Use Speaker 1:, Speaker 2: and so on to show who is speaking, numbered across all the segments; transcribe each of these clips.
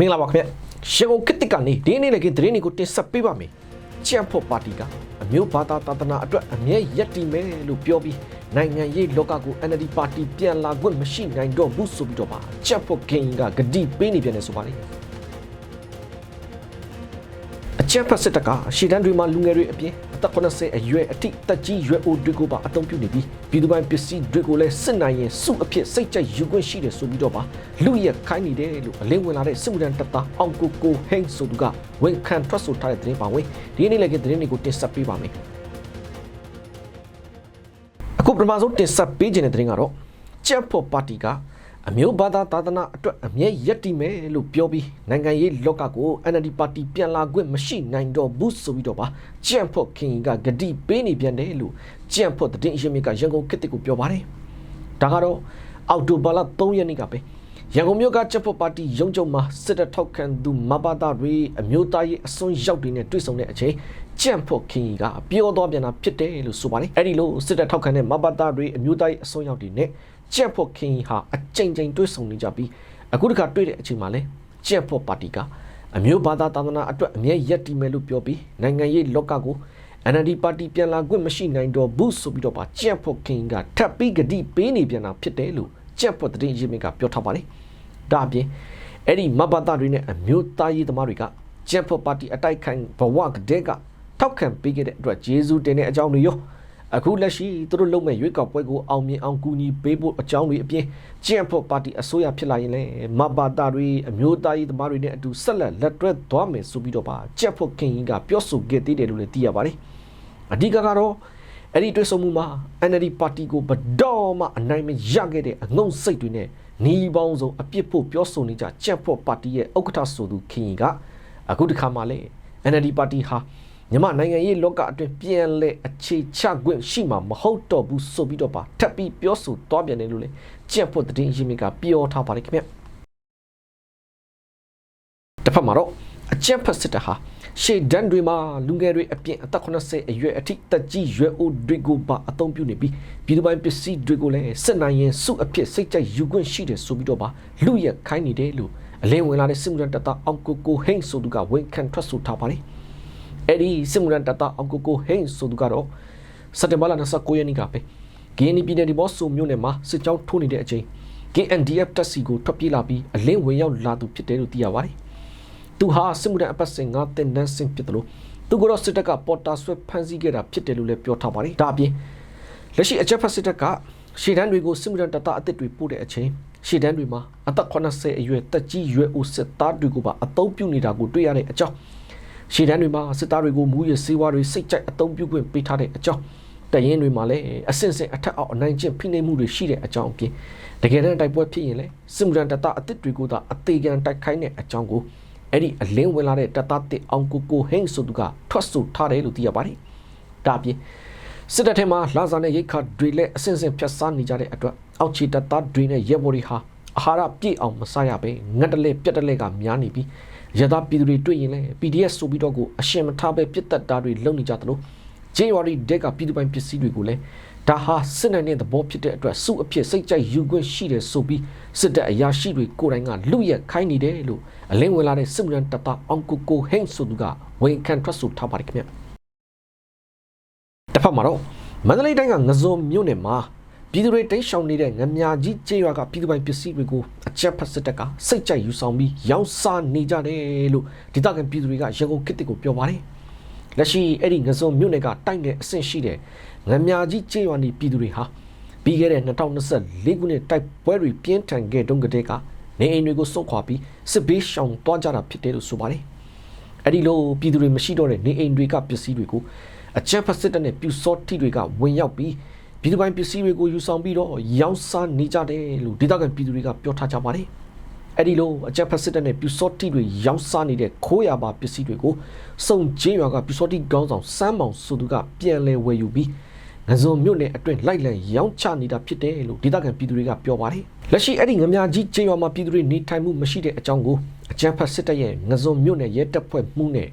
Speaker 1: မင်္ဂလာပါခင်ဗျရှေကုန်ခစ်တစ်ကနေဒီနေ့လည်းကသတင်းတွေကိုတင်ဆက်ပေးပါမယ်ချမ်ဖို့ပါတီကအမျိုးဘာသာသာသနာအတွက်အမြဲရက်တည်မယ်လို့ပြောပြီးနိုင်ငံရေးလောကကို NLD ပါတီပြန်လာခွင့်မရှိနိုင်တော့ဘူးဆိုပြီးတော့ပါချမ်ဖို့ကင်ကဂတိပေးနေပြန်တယ်ဆိုပါလေအချမ်ဖတ်စစ်တကရှီတန်းတွေမှာလူငယ်တွေအပြင်အ သက်80အရွယ်အထိတက်ကြီးရွယ်အိုတွေကိုပါအသုံးပြုနေပြီးပြည်သူပိုင်ပစ္စည်းတွေကိုလည်းစစ်နိုင်ရင်စုအဖြစ်စိတ်ကြိုက်ယူခွင့်ရှိတယ်ဆိုပြီးတော့ပါလူရက်ခိုင်းနေတယ်လို့အလင်းဝင်လာတဲ့စစ်မှုထမ်းတပ်သားအောင်ကိုကိုဟိန်းဆိုသူကဝန်ခံထွက်ဆိုထားတဲ့သတင်းပါဝင်ဒီနေ့လည်းကသတင်းတွေကိုတင်ဆက်ပေးပါမယ်အခုပထမဆုံးတင်ဆက်ပေးခြင်းတဲ့သတင်းကတော့ချက်ဖို့ပါတီက အမျိုးဘာသာသာသနာအတွက်အမြဲရက်တည်မယ်လို့ပြောပြီးနိုင်ငံရေးလောကကို NLD ပါတီပြန်လာခွင့်မရှိနိုင်တော့ဘူးဆိုပြီးတော့ပါကြံ့ဖို့ခင်ကဂတိပေးနေပြန်တယ်လို့ကြံ့ဖို့တည်င်းရင်းမြစ်ကရန်ကုန်ခေတ်ကိုပြောပါတယ်ဒါကတော့အောက်တိုဘာလ3ရက်နေ့ကပဲ ရန်ကုန်မြို့ကကြံ့ဖို့ပါတီရုံးချုပ်မှာစစ်တပ်ထောက်ခံသူမဘာသာတွေအမျိုးသားရေးအစွန်းရောက်တွေနဲ့တွေ့ဆုံတဲ့အချိန်ကြံ့ဖို့ခင်ကပြောသွားပြန်တာဖြစ်တယ်လို့ဆိုပါတယ်အဲ့ဒီလိုစစ်တပ်ထောက်ခံတဲ့မဘာသာတွေအမျိုးသားရေးအစွန်းရောက်တွေနဲ့ကြက်ဖို့ခင်ဟာအကြိမ်ကြိမ်တွေ့ဆုံနေကြပြီးအခုတခါတွေ့တဲ့အချိန်မှာလဲကြက်ဖို့ပါတီကအမျိုးဘာသာသာသနာအတွက်အမြဲရက်တည်မယ်လို့ပြောပြီးနိုင်ငံရေးလောကကို NLD ပါတီပြန်လာခွင့်မရှိနိုင်တော့ဘူးဆိုပြီးတော့ပါကြက်ဖို့ခင်ကထပ်ပြီးဂတိပေးနေပြန်တာဖြစ်တယ်လို့ ကြက်ဖို့တည်ရင်မြင့်ကပြောထားပါတယ်ဒါအပြင်အဲ့ဒီမဘာသာတွေနဲ့အမျိုးသားရေးသမားတွေကကြက်ဖို့ပါတီအတိုက်ခိုင်ဘဝကတဲ့ကထောက်ခံပေးခဲ့တဲ့အတွက်ဂျေဇူးတင်တဲ့အကြောင်းတွေရောအခုလက်ရှိသူတို့လုပ်မဲ့ရွေးကောက်ပွဲကိုအောင်မြင်အောင်ကူညီပေးဖို့အကြောင်းတွေအပြင်ကျင့်ဖို့ပါတီအစိုးရဖြစ်လာရင်လည်းမဘာတာတွေအမျိုးသားရေးသမားတွေနဲ့အတူဆက်လက်လက်တွဲသွားမယ်ဆိုပြီးတော့ပါကျင့်ဖို့ခင်ကြီးကပြောဆိုခဲ့သေးတယ်လို့လည်းသိရပါတယ်အဓိကကတော့ အဲ့ဒီတွေ့ဆုံမှုမှာ NLD ပါတီကိုဘတော်မှအနိုင်မရခဲ့တဲ့အငုံစိတ်တွေနဲ့နီးပေါင်းစုံအပြစ်ဖို့ပြောဆိုနေကြကျင့်ဖို့ပါတီရဲ့ဥက္ကဋ္ဌဆိုသူခင်ကြီးကအခုတခါမှလည်း NLD ပါတီဟာမြန်မာနိုင်ငံရေးလောကအတွင်းပြန်လဲအခြေချခွင့်ရှိမှာမဟုတ်တော့ဘူးဆိုပြီးတော့ပါထပ်ပြီးပြောဆိုသွားပြန်တယ်လို့လေကြက်ဖို့တည်င်းရင်းမြစ်ကပြောထားပါတယ်ခင်ဗျတစ်ဖက်မှာတော့အကြက်ဖက်စစ်တပ်ဟာ ရှေ့ဒန်တွေမှာလူငယ်တွေအပြင်အသက်80အရွယ်အထိတက်ကြီးရွယ်အိုတွေကိုပါအသုံးပြုနေပြီးပြည်သူပိုင်ပစ္စည်းတွေကိုလည်းစစ်နိုင်ရင်စုအဖြစ်စိတ်ကြိုက်ယူခွင့်ရှိတယ်ဆိုပြီးတော့ပါလူရက်ခိုင်းနေတယ်လို့အလင်းဝင်လာတဲ့စစ်မှုထမ်းတပ်သားအောင်ကိုကိုဟိန်းဆိုသူကဝန်ခံထွက်ဆိုထားပါတယ်အဲ့ဒီစစ်မှုရန်တတအောင်ကိုကိုဟိန်းဆိုသူကတော့စက်တင်ဘာလ29ရက်နေ့ကပဲ GNP ပြည်နယ်ဒီဘော့ဆိုမြို့နယ်မှာစစ်ကြောင်းထိုးနေတဲ့အချိန် KNDF တပ်စီကိုထွက်ပြေးလာပြီးအလင်းဝင်ရောက်လာသူဖြစ်တယ်လို့သိရပါတယ်။ သူဟာစစ်မှုရန်အပတ်စဉ်ငါတင်နန်းစင်ဖြစ်တယ်လို့သူကတော့စစ်တပ်ကပေါ်တာဆွဲဖမ်းဆီးခဲ့တာဖြစ်တယ်လို့လည်းပြောထားပါတယ်။ဒါအပြင်လက်ရှိအကြက်ဖက်စစ်တပ်ကရှေ့တန်းတွေကိုစစ်မှုရန်တတအစ်စ်တွေပို့တဲ့အချိန်ရှေ့တန်းတွေမှာအသက်80အရွယ်တက်ကြီးရွယ်ဦးစစ်သားတွေကိုပါအသုံးပြုနေတာကိုတွေ့ရတဲ့အကြောင်းရှေ့တန်းတွေမှာစစ်သားတွေကိုမူရစေဝါတွေစိတ်ကြိုက်အသုံးပြုခွင့်ပေးထားတဲ့အကြောင်းတရင်တွေမှာလည်းအဆင့်ဆင့်အထက်အောက်အနိုင်ကျင့်ဖိနှိပ်မှုတွေရှိတဲ့အကြောင်းအပြင်တကယ်တမ်းတိုက်ပွဲဖြစ်ရင်လည်းစစ်မှုထမ်းတပ်သားအသစ်တွေကိုသာအသေးခံတိုက်ခိုင်းတဲ့အကြောင်းကို အဲ့ဒီအလင်းဝင်လာတဲ့တပ်သားတစ်အောင်ကိုကိုဟိန်းဆိုသူကထွက်ဆိုထားတယ်လို့သိရပါတယ်။ဒါအပြင်စစ်တပ်ထဲမှာလာဇာနဲ့ရိတ်ခါတွေလည်းအဆင့်ဆင့်ဖြတ်စားနေကြတဲ့အတွက်အောက်ခြေတပ်သားတွေနဲ့ရဲဘော်တွေဟာအာဟာရပြည့်အောင်မစားရပဲငတ်တလဲပြက်တလဲကများနေပြီးရသပြည်သူတွေတွေ့ရင်လည်း PDF ဆိုပြီးတော့ကိုအရှင်မထားပဲပြစ်တက်တာတွေလုပ်နေကြသလိုဂျေဝါရီဒက်ကပြည်သူပိုင်ပစ္စည်းတွေကိုလည်း ဒါဟာစစ်နိုင်တဲ့သဘောဖြစ်တဲ့အတွက်စုအဖြစ်စိတ်ကြိုက်ယူခွင့်ရှိတယ်ဆိုပြီးစစ်တပ်အရာရှိတွေကိုယ်တိုင်ကလူရက်ခိုင်းနေတယ်လို့အလင်းဝင်လာတဲ့စစ်မှုရန်တပ်သားအောင်ကိုကိုဟိန်းဆိုသူကဝန်ခံထွက်ဆိုထားပါတယ်ခင်ဗျတစ်ဖက်မှာတော့မန္တလေးတိုင်းကငဇုံမြို့နယ်မှာပြည်သူတွေတိတ်ရှောင်နေတဲ့ငမြကြီးကျေးရွာကပြည်သူပိုင်ပစ္စည်းတွေကိုအကြက်ဖက်စစ်တပ်ကစိတ်ကြိုက်ယူဆောင်ပြီးရောင်းစားနေကြတယ်လို့ဒေသခံပြည်သူတွေကရန်ကုန်ခေတ်ကိုပြောပါတယ်။ လက်ရှိအဲ့ဒီငစုံမြို့နယ်ကတိုက်တဲ့အဆင့်ရှိတဲ့ငမြကြီးကျေးရွာနေပြည်သူတွေဟာပြီးခဲ့တဲ့2024ခုနှစ်တိုက်ပွဲတွေပြင်းထန်ခဲ့တုန်းကတည်းကနေအိမ်တွေကိုစွန့်ခွာပြီးစစ်ဘေးရှောင်သွားကြတာဖြစ်တယ်လို့ဆိုပါတယ်။အဲ့ဒီလိုပြည်သူတွေမရှိတော့တဲ့နေအိမ်တွေကပစ္စည်းတွေကိုအကြက်ဖက်စစ်တပ်နဲ့ပြူစောတိတွေကဝင်ရောက်ပြီးပြည်သူပိုင်ပစ္စည်းတွေကိုယူဆောင်ပြီးတော့ရောင်းစားနေကြတယ်လို့ဒေသခံပြည်သူတွေကပြောထားကြပါတယ်။ အဲ့ဒီလိုအကြက်ဖက်စစ်တပ်နဲ့ပြူစောတိတွေရောင်းစားနေတဲ့ခိုးရပါပစ္စည်းတွေကိုစုံချင်းရွာကပြူစောတိကောင်းဆောင်စမ်းမောင်ဆိုသူကပြန်လဲဝယ်ယူပြီးငဇုံမြို့နယ်အတွင်းလိုက်လံရောင်းချနေတာဖြစ်တယ်လို့ဒေသခံပြည်သူတွေကပြောပါတယ်။လက်ရှိအဲ့ဒီငမြကြီးချင်းရွာမှာပြည်သူတွေနေထိုင်မှုမရှိတဲ့အကြောင်းကိုအကြက်ဖက်စစ်တပ်ရဲ့ငဇုံမြို့နယ်ရဲတပ်ဖွဲ့မှုနဲ့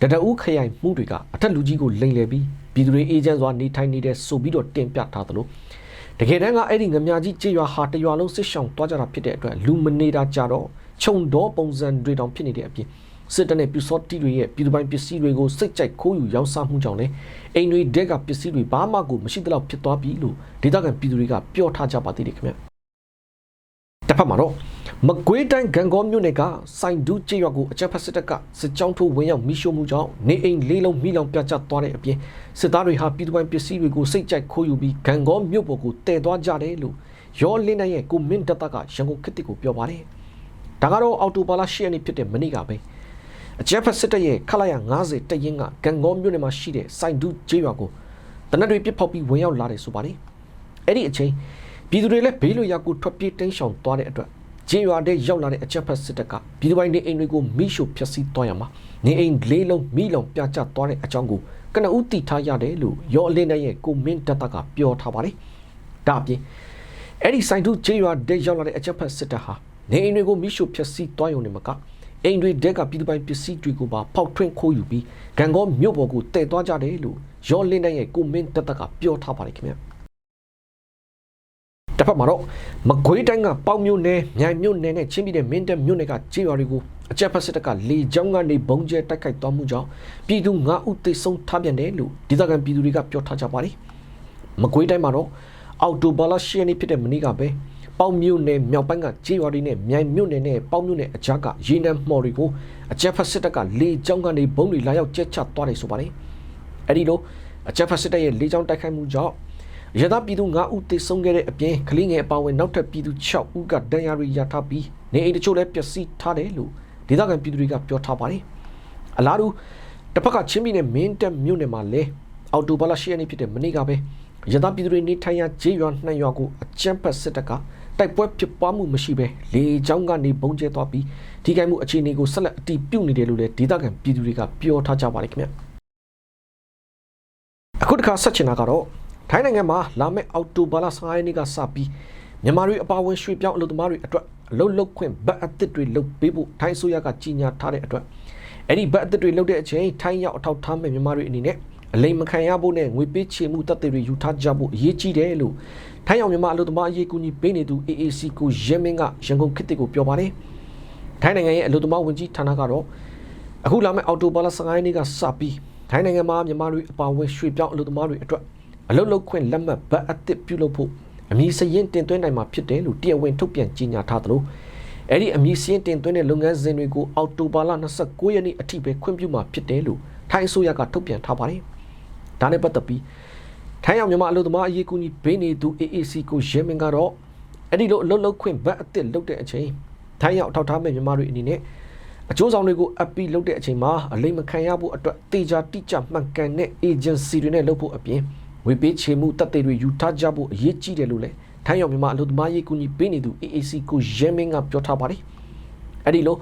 Speaker 1: တတအူးခရိုင်မှုတွေကအထက်လူကြီးကိုလိန်လည်ပြီးပြည်သူတွေအေဂျင့်စွာနေထိုင်နေတဲ့ဆိုပြီးတော့တင်ပြထားသလို တကယ်တမ်းကအဲ့ဒီငမြကြီးကြေးရွာဟာတရွာလုံးစစ်ဆောင်သွားကြတာဖြစ်တဲ့အတွက်လူမနေတာကြတော့ခြုံတော်ပုံစံတွေတောင်ဖြစ်နေတဲ့အပြင်စစ်တပ်နဲ့ပြူစောတိတွေရဲ့ပြည်သူပိုင်ပစ္စည်းတွေကိုစိတ်ကြိုက်ခိုးယူရောင်းစားမှုကြောင့်လည်းအိမ်တွေတဲကပစ္စည်းတွေဘာမှကိုမရှိသလောက်ဖြစ်သွားပြီလို့ဒေသခံပြည်သူတွေကပြောထားကြပါသေးတယ်ခင်ဗျတစ်ဖက်မှာတော့ မကွေးတိုင်းဂံကောမြို့နယ်ကစိုင်ဒူးကျေးရွာကိုအကြမ်းဖက်စစ်တပ်ကစစ်ကြောင်းထိုးဝင်ရောက်မိရှို့မှုကြောင့်နေအိမ်လေးလုံးမိလောင်ပြတ်ကျသွားတဲ့အပြင်စစ်သားတွေဟာပြည်သူပိုင်ပစ္စည်းတွေကိုစိတ်ကြိုက်ခိုးယူပြီးဂံကောမြို့ပေါ်ကိုတည်သွားကြတယ်လို့ရောလင်းနိုင်ရဲ့ကိုမင်းတပ်ကရန်ကုန်ခေတ်တစ်ကိုပြောပါတယ်ဒါကတော့အော်တိုဘာလ10ရက်နေ့ဖြစ်တဲ့မနေ့ကပဲအကြမ်းဖက်စစ်တပ်ရဲ့ခလာရ90တရင်ကဂံကောမြို့နယ်မှာရှိတဲ့စိုင်ဒူးကျေးရွာကိုတနက်တွေပြစ်ဖောက်ပြီးဝင်ရောက်လာတယ်ဆိုပါတယ်။အဲ့ဒီအချိန်ပြည်သူတွေလည်းဘေးလွတ်ရာကိုထွက်ပြေးတိမ်းရှောင်သွားတဲ့အတွက် ကျေးရွာတဲ့ရောက်လာတဲ့အကြမ်းဖက်စစ်တပ်ကပြည်သူပိုင်းနေအိမ်တွေကိုမိရှို့ဖျက်ဆီးသွားရမှာနေအိမ်လေးလုံးမိလောင်ပြကျသွားတဲ့အကြောင်းကိုကနဦးတည်ထားရတယ်လို့ရောအလင်းနဲ့ရဲ့ကိုမင်းတပ်ကပြောထားပါတယ်။ဒါအပြင်အဲ့ဒီစိုင်ဒူးကျေးရွာတဲ့ရောက်လာတဲ့အကြမ်းဖက်စစ်တပ်ဟာနေအိမ်တွေကိုမိရှို့ဖျက်ဆီးသွားရုံနဲ့မကအိမ်တွေဒက်ကပြည်သူပိုင်ပစ္စည်းတွေကိုပါဖောက်ထွင်းခိုးယူပြီးဂံကောမြို့ပေါ်ကိုတည်သွားကြတယ်လို့ရောလင်းတဲ့ရဲ့ကိုမင်းတက်တက်ကပြောထားပါတယ်ခင်ဗျ တစ်ဖက်မှာတော့မကွေးတိုင်းကပေါက်မြို့နယ်မြိုင်မြို့နယ်နဲ့ချင်းပြည်နယ်မင်းတပ်မြို့နယ်ကကြေးရွာတွေကိုအကြက်ဖက်စစ်တပ်ကလေကြောင်းကနေဘုံကျဲတိုက်ခိုက်သွားမှုကြောင့်ပြည်သူ9ဦးသေဆုံးထားပြန်တယ်လို့ဒေသခံပြည်သူတွေကပြောထားကြပါတယ်မကွေးတိုင်းမှာတော့အော်တိုဘာလ10ရက်နေ့ဖြစ်တဲ့မနေ့ကပဲပေါက်မြို့နယ်မြောက်ပိုင်းကကြေးရွာတွေနဲ့မြိုင်မြို့နယ်နဲ့ပေါက်မြို့နယ်အကြားကရေနံမှော်တွေကိုအကြက်ဖက်စစ်တပ်ကလေကြောင်းကနေဘုံတွေလာရောက်ကျဲချသွားတယ်ဆိုပါတယ်အဲ့ဒီလိုအကြက်ဖက်စစ်တပ်ရဲ့လေကြောင်းတိုက်ခိုက်မှုကြောင့် ရသပြည်သူ9ဦးသေဆုံးခဲ့တဲ့အပြင်ကလေးငယ်အပါအဝင်နောက်ထပ်ပြည်သူ6ဦးကဒဏ်ရာတွေရထားပြီးနေအိမ်တချို့လည်းပျက်စီးထားတယ်လို့ဒေသခံပြည်သူတွေကပြောထားပါတယ်အလားတူတစ်ဖက်ကချင်းပြည်နယ်မင်းတပ်မြို့နယ်မှာလည်းအော်တိုဘာလ10ရက်နေ့ဖြစ်တဲ့မနေ့ကပဲရသပြည်သူတွေနေထိုင်ရာဂျေးရွာနှံ့ရွာကိုအကြမ်းဖက်စစ်တပ်ကတိုက်ပွဲဖြစ်ပွားမှုမရှိဘဲလေကြောင်းကနေပုံကျဲသွားပြီးထိခိုက်မှုအခြေအနေကိုဆက်လက်အတည်ပြုနေတယ်လို့လည်းဒေသခံပြည်သူတွေကပြောထားကြပါတယ်ခင်ဗျအခုတစ်ခါဆက်ချင်တာကတော့ ထိုင်းနိုင်ငံမှာလာမယ့်အောက်တိုဘာလ15ရက်နေ့ကစပြီးမြန်မာတွေအပါအဝင်ရွှေပြောင်းအလုပ်သမားတွေအတွက်အလုပ်လုပ်ခွင့်ဗတ်အသစ်တွေလုပ်ပေးဖို့ထိုင်းအစိုးရကကြီးညာထားတဲ့အတွက်အဲ့ဒီဗတ်အသစ်တွေလုပ်တဲ့အချိန်ထိုင်းရောက်အထောက်ထားမဲ့မြန်မာတွေအနေနဲ့အလိမ်မခံရဖို့နဲ့ငွေပေးချေမှုတပ်တွေယူထားကြဖို့အရေးကြီးတယ်လို့ထိုင်းအောင်မြန်မာအလို့သမားအရေးကူညီပေးနေသူ AAC ကိုရဲမင်းကရန်ကုန်ခေတ်တစ်ကိုပြောပါတယ်။ထိုင်းနိုင်ငံရဲ့အလို့သမားဝန်ကြီးဌာနကတော့အခုလာမယ့်အော်တိုဘာလ15ရက်နေ့ကစပြီးထိုင်းနိုင်ငံမှာမြန်မာတွေအပါအဝင်ရွှေပြောင်းအလို့သမားတွေအတွက် အလုပ်လုပ်ခွင့်လက်မှတ်ဗတ်အသစ်ပြုလုပ်ဖို့အမည်စရင်တင်သွင်းနိုင်မှာဖြစ်တယ်လို့တရားဝင်ထုတ်ပြန်ကြေညာထားသလိုအဲ့ဒီအမည်စရင်တင်သွင်းတဲ့လုပ်ငန်းစဉ်တွေကိုအော်တိုဘာလ29ရက်နေ့အထိပဲခွင့်ပြုမှာဖြစ်တယ်လို့ထိုင်းအစိုးရကထုတ်ပြန်ထားပါတယ်။ဒါနဲ့ပတ်သက်ပြီးထိုင်းအောင်မြန်မာအလုပ်သမားအရေးကူညီပေးနေသူ AAC ကိုရဲမင်းကတော့အဲ့ဒီလိုအလုပ်လုပ်ခွင့်ဗတ်အသစ်လုပ်တဲ့အချိန်ထိုင်းရောက်ထောက်ထားမဲ့မြန်မာတွေအနေနဲ့အကျိုးဆောင်တွေကိုအပီလုပ်တဲ့အချိန်မှာအလိမ့်မခံရဖို့အတွက်တေချာတိကျမှန်ကန်တဲ့ agency တွေနဲ့လုပ်ဖို့အပြင် ဝေပေးချေမှုတပ်တွေယူထားကြဖို့အရေးကြီးတယ်လို့လည်းထိုင်းရောက်မြန်မာအလုပ်သမားရေးကူညီပေးနေသူ AAC ကိုရဲမင်းကပြောထားပါတယ်အဲ့ဒီလို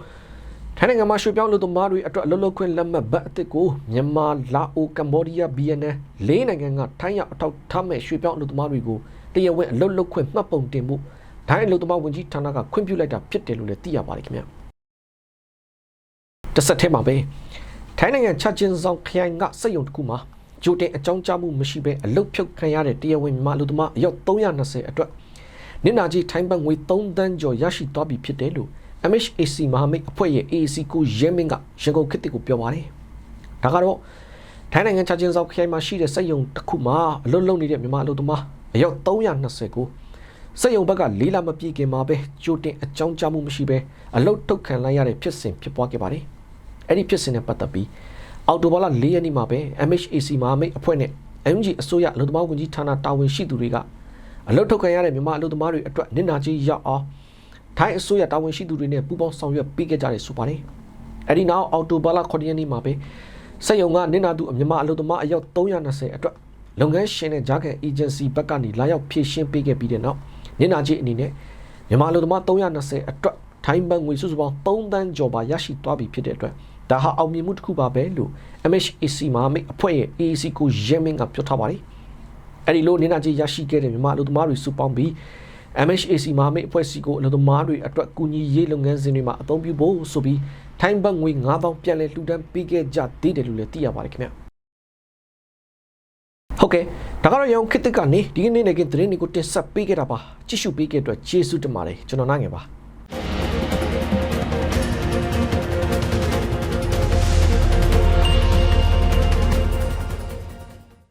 Speaker 1: ထိုင်းနိုင်ငံမှာရွှေပြောင်းလူသမားတွေအတွက်အလုပ်လုပ်ခွင့်လက်မှတ်ဗတ်အသစ်ကိုမြန်မာလာအိုကမ္ဘောဒီးယား BNN လေးနိုင်ငံကထိုင်းရောက်အထောက်ထားမဲ့ရွှေပြောင်းလူသမားတွေကိုတရားဝင်အလုပ်လုပ်ခွင့်မှတ်ပုံတင်ဖို့ထိုင်းအလုပ်သမားဝန်ကြီးဌာနကခွင့်ပြုလိုက်တာဖြစ်တယ်လို့လည်းသိရပါတယ်ခင်ဗျတစ်ဆက်တည်းမှာပဲထိုင်းနိုင်ငံချချင်းဆောင်ခရိုင်ကစက်ရုံတစ်ခုမှာ ဂျိုတင်အကြောင်းကြားမှုမရှိဘဲအလုပ်ဖြုတ်ခံရတဲ့တရားဝင်မြန်မာလူသမားအယောက်320အတွက်နင်နာကြီးထိုင်းဘတ်ငွေ3တန်းကျော်ရရှိသွားပြီဖြစ်တယ်လို့ MHAC မဟာမိတ်အဖွဲ့ရဲ့ AAC ကိုရဲမင်းကရန်ကုန်ခေတ်ကိုပြောပါတယ်။ဒါကတော့ထိုင်းနိုင်ငံချချင်းဆောင်ခရိုင်မှာရှိတဲ့စက်ရုံတစ်ခုမှာအလုပ်လုပ်နေတဲ့မြန်မာအလုပ်သမားအယောက်320ကိုစက်ရုံဘက်ကလေးလာမပြေခင်မှာပဲကြိုတင်အကြောင်းကြားမှုမရှိပဲအလုပ်ထုတ်ခံလိုက်ရတဲ့ဖြစ်စဉ်ဖြစ်ပွားခဲ့ပါတယ်။အဲ့ဒီဖြစ်စဉ်နဲ့ပတ်သက်ပြီး အော်တိုဘာလ၄ရက်နေ့မှာပဲ MHAC မဟာမိတ်အဖွဲ့နဲ့ MG အစိုးရအလုပ်သမားဝန်ကြီးဌာနတာဝန်ရှိသူတွေကအလုပ်ထုတ်ခံရတဲ့မြန်မာအလုပ်သမားတွေအတွက်နစ်နာကြီးရောက်အောင်ထိုင်းအစိုးရတာဝန်ရှိသူတွေနဲ့ပူးပေါင်းဆောင်ရွက်ပေးခဲ့ကြတယ်ဆိုပါတယ်။အဲဒီနောက်အော်တိုဘာလ9ရက်နေ့မှာပဲစက်ရုံကနင်နာသူအမြမအလုပ်သမားအယောက်320အတွက်လုပ်ငန်းရှင်နဲ့ဂျာကန်အေဂျင်စီဘက်ကနေလာရောက်ဖြည့်ရှင်းပေးခဲ့ပြီးတဲ့နောက်နင်နာကြီးအနေနဲ့မြန်မာအလုပ်သမား320အတွက်ထိုင်းဘတ်ငွေစုစုပေါင်း3တန်းကျော်ပါရရှိသွားပြီဖြစ်တဲ့အတွက် ဒါဟာအောင်မြင်မှုတစ်ခုပါပဲလို့ MHAC မှာမိတ်အဖွဲ့ရဲ့ AAC ကိုရဲမင်းကပြောထားပါတယ်။အဲဒီလိုနင်နာကြီးရရှိခဲ့တဲ့မြန်မာအလုပ်သမားတွေစုပေါင်းပြီး MHAC မဟာမိတ်အဖွဲ့စီကိုအလုပ်သမားတွေအတွက်ကူညီရေးလုပ်ငန်းစဉ်တွေမှာအသုံးပြုဖို့ဆိုပြီးထိုင်းဘတ်ငွေ9000ပြန်လည်လှူဒန်းပေးခဲ့ကြသေးတယ်လို့လည်းသိရပါတယ်ခင်ဗျဟုတ်ကဲ့ဒါကတော့ရောင်ခစ်တစ်ကနေဒီကနေ့နေ့ကသတင်းတွေကိုတင်ဆက်ပေးခဲ့တာပါကြည့်ရှုပေးခဲ့တဲ့အတွက်ကျေးဇူးတင်ပါတယ်ကျွန်တော်နိုင်ငယ်ပါ